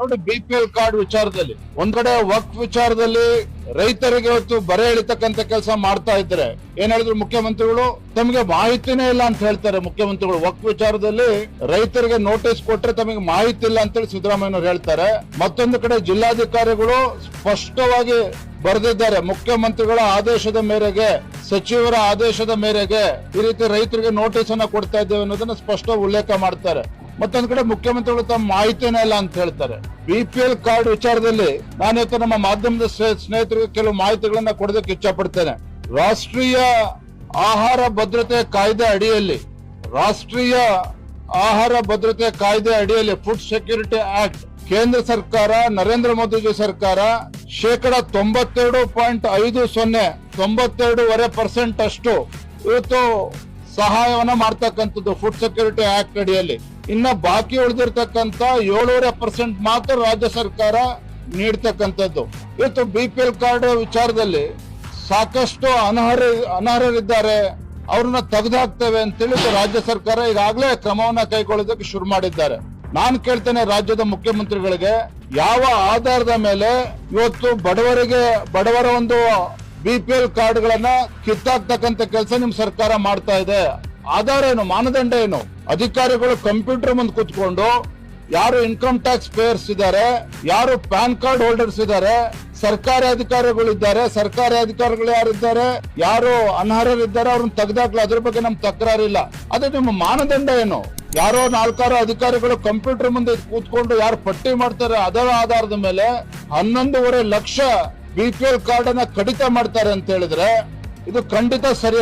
ನೋಡಿ B P L card ವಿಚಾರದಲ್ಲಿ, ಒಂದ್ ಕಡೆ ವಕ್ ವಿಚಾರದಲ್ಲಿ ರೈತರಿಗೆ ಇವತ್ತು ಬರೆ ಎಳಿತಕ್ಕಂತ ಕೆಲಸ ಮಾಡ್ತಾ ಇದ್ರೆ, ಏನ್ ಹೇಳಿದ್ರು ಮುಖ್ಯಮಂತ್ರಿಗಳು? ತಮಗೆ ಮಾಹಿತಿನೇ ಇಲ್ಲ ಅಂತ ಹೇಳ್ತಾರೆ ಮುಖ್ಯಮಂತ್ರಿಗಳು. ವಕ್ ವಿಚಾರದಲ್ಲಿ ರೈತರಿಗೆ ನೋಟಿಸ್ ಕೊಟ್ರೆ ತಮಗೆ ಮಾಹಿತಿ ಇಲ್ಲ ಅಂತೇಳಿ ಸಿದ್ದರಾಮಯ್ಯನವರು ಹೇಳ್ತಾರೆ. ಮತ್ತೊಂದು ಕಡೆ ಜಿಲ್ಲಾಧಿಕಾರಿಗಳು ಸ್ಪಷ್ಟವಾಗಿ ಬರೆದಿದ್ದಾರೆ, ಮುಖ್ಯಮಂತ್ರಿಗಳ ಆದೇಶದ ಮೇರೆಗೆ, ಸಚಿವರ ಆದೇಶದ ಮೇರೆಗೆ ಈ ರೀತಿ ರೈತರಿಗೆ ನೋಟಿಸ್ ಅನ್ನ ಕೊಡ್ತಾ ಇದ್ದೇವೆ ಅನ್ನೋದನ್ನ ಸ್ಪಷ್ಟ ಉಲ್ಲೇಖ ಮಾಡ್ತಾರೆ. ಮತ್ತೊಂದ್ ಕಡೆ ಮುಖ್ಯಮಂತ್ರಿಗಳು ತಮ್ಮ ಮಾಹಿತಿನೇ ಇಲ್ಲ ಅಂತ ಹೇಳ್ತಾರೆ. ಬಿ ಪಿ ಎಲ್ ಕಾರ್ಡ್ ವಿಚಾರದಲ್ಲಿ ನಾನು ಇವತ್ತು ನಮ್ಮ ಮಾಧ್ಯಮದ ಸ್ನೇ- ಸ್ನೇಹಿತರಿಗೆ ಕೆಲವು ಮಾಹಿತಿಗಳನ್ನ ಕೊಡೋದಕ್ಕೆ ಇಚ್ಛಪಡ್ತೇನೆ. ರಾಷ್ಟ್ರೀಯ ಆಹಾರ ಭದ್ರತೆ ಕಾಯ್ದೆ ಅಡಿಯಲ್ಲಿ, ರಾಷ್ಟ್ರೀಯ ಆಹಾರ ಭದ್ರತೆ ಕಾಯ್ದೆ ಅಡಿಯಲ್ಲಿ ಫುಡ್ ಸೆಕ್ಯೂರಿಟಿ ಆಕ್ಟ್ ಕೇಂದ್ರ ಸರ್ಕಾರ, ನರೇಂದ್ರ ಮೋದಿಜಿ ಸರ್ಕಾರ ಶೇಕಡ ತೊಂಬತ್ತೆರಡು ಪಾಯಿಂಟ್ ಐದು ಸೊನ್ನೆ, ತೊಂಬತ್ತೆರಡೂವರೆ ಪರ್ಸೆಂಟ್ ಅಷ್ಟು ಇವತ್ತು ಸಹಾಯವನ್ನ ಮಾಡ್ತಕ್ಕಂಥದ್ದು ಫುಡ್ ಸೆಕ್ಯೂರಿಟಿ ಆಕ್ಟ್ ಅಡಿಯಲ್ಲಿ. ಇನ್ನ ಬಾಕಿ ಉಳಿದಿರ್ತಕ್ಕಂಥ ಏಳೂವರೆ ಪರ್ಸೆಂಟ್ ಮಾತ್ರ ರಾಜ್ಯ ಸರ್ಕಾರ ನೀಡ್ತಕ್ಕಂಥದ್ದು. ಇವತ್ತು ಬಿ ಪಿ ಎಲ್ ಕಾರ್ಡ್ ವಿಚಾರದಲ್ಲಿ ಸಾಕಷ್ಟು ಅನರ್ಹ, ಅನರ್ಹರಿದ್ದಾರೆ. ಅವ್ರನ್ನ ತೆಗೆದಾಕ್ತೇವೆ ಅಂತೇಳಿ ರಾಜ್ಯ ಸರ್ಕಾರ ಈಗಾಗಲೇ ಕ್ರಮವನ್ನ ಕೈಗೊಳ್ಳೋದಕ್ಕೆ ಶುರು ಮಾಡಿದ್ದಾರೆ. ನಾನು ಕೇಳ್ತೇನೆ ರಾಜ್ಯದ ಮುಖ್ಯಮಂತ್ರಿಗಳಿಗೆ, ಯಾವ ಆಧಾರದ ಮೇಲೆ ಇವತ್ತು ಬಡವರಿಗೆ, ಬಡವರ ಒಂದು ಬಿ ಪಿ ಎಲ್ ಕಾರ್ಡ್ಗಳನ್ನ ಕಿತ್ತಾಕ್ತಕ್ಕಂತ ಕೆಲಸ ನಿಮ್ ಸರ್ಕಾರ ಮಾಡ್ತಾ ಇದೆ. ಆಧಾರ ಏನು? ಮಾನದಂಡ ಏನು? ಅಧಿಕಾರಿಗಳು ಕಂಪ್ಯೂಟರ್ ಮುಂದೆ ಕೂತ್ಕೊಂಡು ಯಾರು ಇನ್ಕಮ್ ಟ್ಯಾಕ್ಸ್ ಪೇಯರ್ಸ್ ಇದ್ದಾರೆ ಯಾರು ಪ್ಯಾನ್ ಕಾರ್ಡ್ ಹೋಲ್ಡರ್ಸ್ ಇದ್ದಾರೆ ಸರ್ಕಾರಿ ಅಧಿಕಾರಿಗಳಿದ್ದಾರೆ ಸರ್ಕಾರಿ ಅಧಿಕಾರಿಗಳು ಯಾರಿದ್ದಾರೆ ಯಾರು ಅನರ್ಹರಿದ್ದಾರೆ ಅವ್ರನ್ನ ತೆಗೆದಾಕ್ಲ ಅದ್ರ ಬಗ್ಗೆ ನಮ್ ತಕರಾರಿಲ್ಲ ಅದು ನಿಮ್ಮ ಮಾನದಂಡ ಏನು? ಯಾರೋ ನಾಲ್ಕಾರು ಅಧಿಕಾರಿಗಳು ಕಂಪ್ಯೂಟರ್ ಮುಂದೆ ಕೂತ್ಕೊಂಡು ಯಾರು ಪಟ್ಟಿ ಮಾಡ್ತಾರೆ ಅದರ ಆಧಾರದ ಮೇಲೆ ಹನ್ನೊಂದೂವರೆ ಲಕ್ಷ ಬಿ ಕಾರ್ಡ್ ಅನ್ನ ಕಡಿತ ಮಾಡ್ತಾರೆ ಅಂತ ಹೇಳಿದ್ರೆ ಇದು ಖಂಡಿತ ಸರಿ